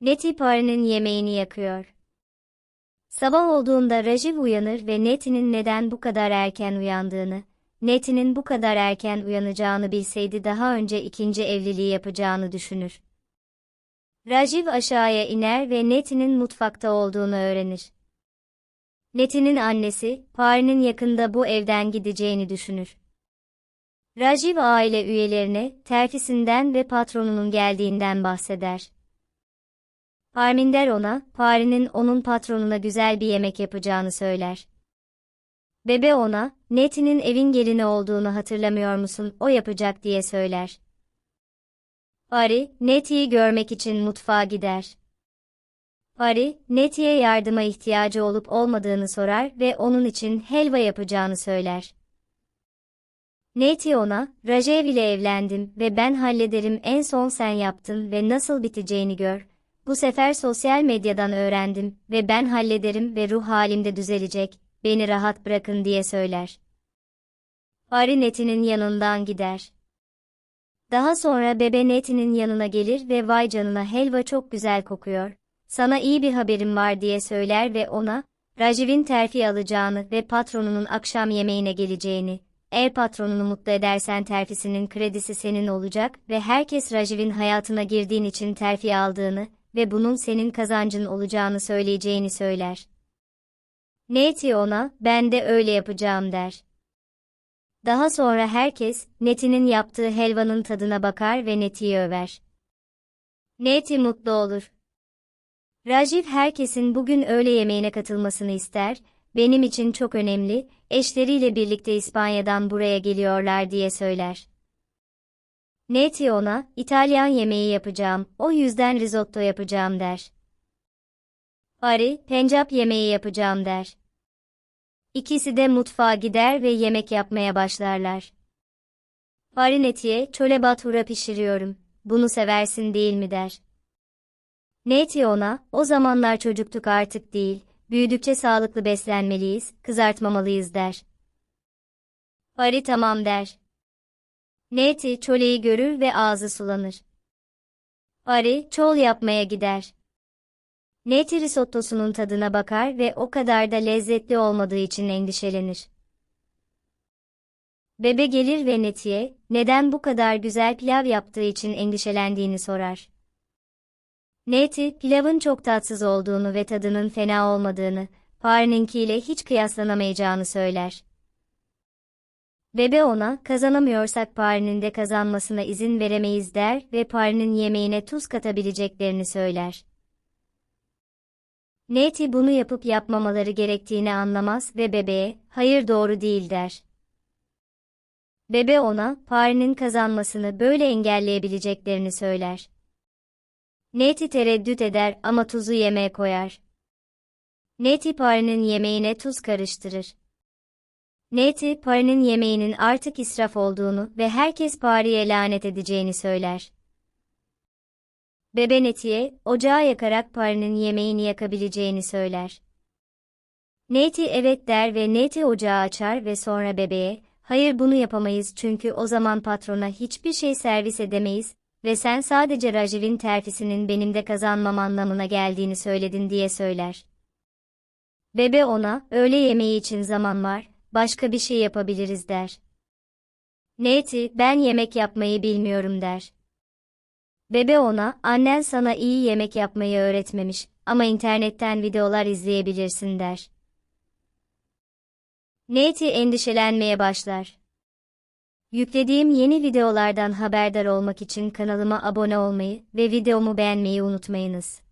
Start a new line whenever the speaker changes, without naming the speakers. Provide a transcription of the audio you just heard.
Neti Pari'nin yemeğini yakıyor. Sabah olduğunda Rajiv uyanır ve Neti'nin neden bu kadar erken uyandığını, Neti'nin bu kadar erken uyanacağını bilseydi daha önce ikinci evliliği yapacağını düşünür. Rajiv aşağıya iner ve Neti'nin mutfakta olduğunu öğrenir. Neti'nin annesi, Pari'nin yakında bu evden gideceğini düşünür. Rajiv aile üyelerine terfisinden ve patronunun geldiğinden bahseder. Parminder ona, Pari'nin onun patronuna güzel bir yemek yapacağını söyler. Bebe ona, Neti'nin evin gelini olduğunu hatırlamıyor musun, o yapacak diye söyler. Pari, Neti'yi görmek için mutfağa gider. Pari, Neti'ye yardıma ihtiyacı olup olmadığını sorar ve onun için helva yapacağını söyler. Neti ona, Rajev ile evlendim ve ben hallederim en son sen yaptın ve nasıl biteceğini gör. Bu sefer sosyal medyadan öğrendim ve ben hallederim ve ruh halimde düzelecek, beni rahat bırakın diye söyler. Pari Neti'nin yanından gider. Daha sonra bebe Neti'nin yanına gelir ve vay canına helva çok güzel kokuyor. Sana iyi bir haberim var diye söyler ve ona, Rajiv'in terfi alacağını ve patronunun akşam yemeğine geleceğini, eğer patronunu mutlu edersen terfisinin kredisi senin olacak ve herkes Rajiv'in hayatına girdiğin için terfi aldığını ve bunun senin kazancın olacağını söyleyeceğini söyler. Neti ona, ben de öyle yapacağım der. Daha sonra herkes, Neti'nin yaptığı helvanın tadına bakar ve Neti'yi över. Neti mutlu olur. Rajiv herkesin bugün öğle yemeğine katılmasını ister, benim için çok önemli, eşleriyle birlikte İspanya'dan buraya geliyorlar diye söyler. Neti ona, İtalyan yemeği yapacağım, o yüzden risotto yapacağım der. Ari, Pencap yemeği yapacağım der. İkisi de mutfağa gider ve yemek yapmaya başlarlar. Ari Neti'ye, çöle batura pişiriyorum, bunu seversin değil mi der. Neti ona, o zamanlar çocuktuk artık değil, büyüdükçe sağlıklı beslenmeliyiz, kızartmamalıyız der. Ari tamam der. Neti çöleyi görür ve ağzı sulanır. Ari, çol yapmaya gider. Neti risottosunun tadına bakar ve o kadar da lezzetli olmadığı için endişelenir. Bebe gelir ve Neti'ye, neden bu kadar güzel pilav yaptığı için endişelendiğini sorar. Neti, pilavın çok tatsız olduğunu ve tadının fena olmadığını, Pari'ninkiyle hiç kıyaslanamayacağını söyler. Bebe ona, kazanamıyorsak Pari'nin de kazanmasına izin veremeyiz der ve Pari'nin yemeğine tuz katabileceklerini söyler. Neti bunu yapıp yapmamaları gerektiğini anlamaz ve bebeğe, hayır doğru değil der. Bebe ona, Pari'nin kazanmasını böyle engelleyebileceklerini söyler. Neti tereddüt eder ama tuzu yemeğe koyar. Neti Pari'nin yemeğine tuz karıştırır. Neti, Pari'nin yemeğinin artık israf olduğunu ve herkes Pari'ye lanet edeceğini söyler. Bebe Neti'ye, ocağı yakarak Pari'nin yemeğini yakabileceğini söyler. Neti evet der ve Neti ocağı açar ve sonra bebeğe, hayır bunu yapamayız çünkü o zaman patrona hiçbir şey servis edemeyiz ve sen sadece Rajiv'in terfisinin benim de kazanmam anlamına geldiğini söyledin diye söyler. Bebe ona, öğle yemeği için zaman var, başka bir şey yapabiliriz der. Neti, ben yemek yapmayı bilmiyorum der. Bebe ona, annen sana iyi yemek yapmayı öğretmemiş ama internetten videolar izleyebilirsin der. Neti endişelenmeye başlar. Yüklediğim yeni videolardan haberdar olmak için kanalıma abone olmayı ve videomu beğenmeyi unutmayınız.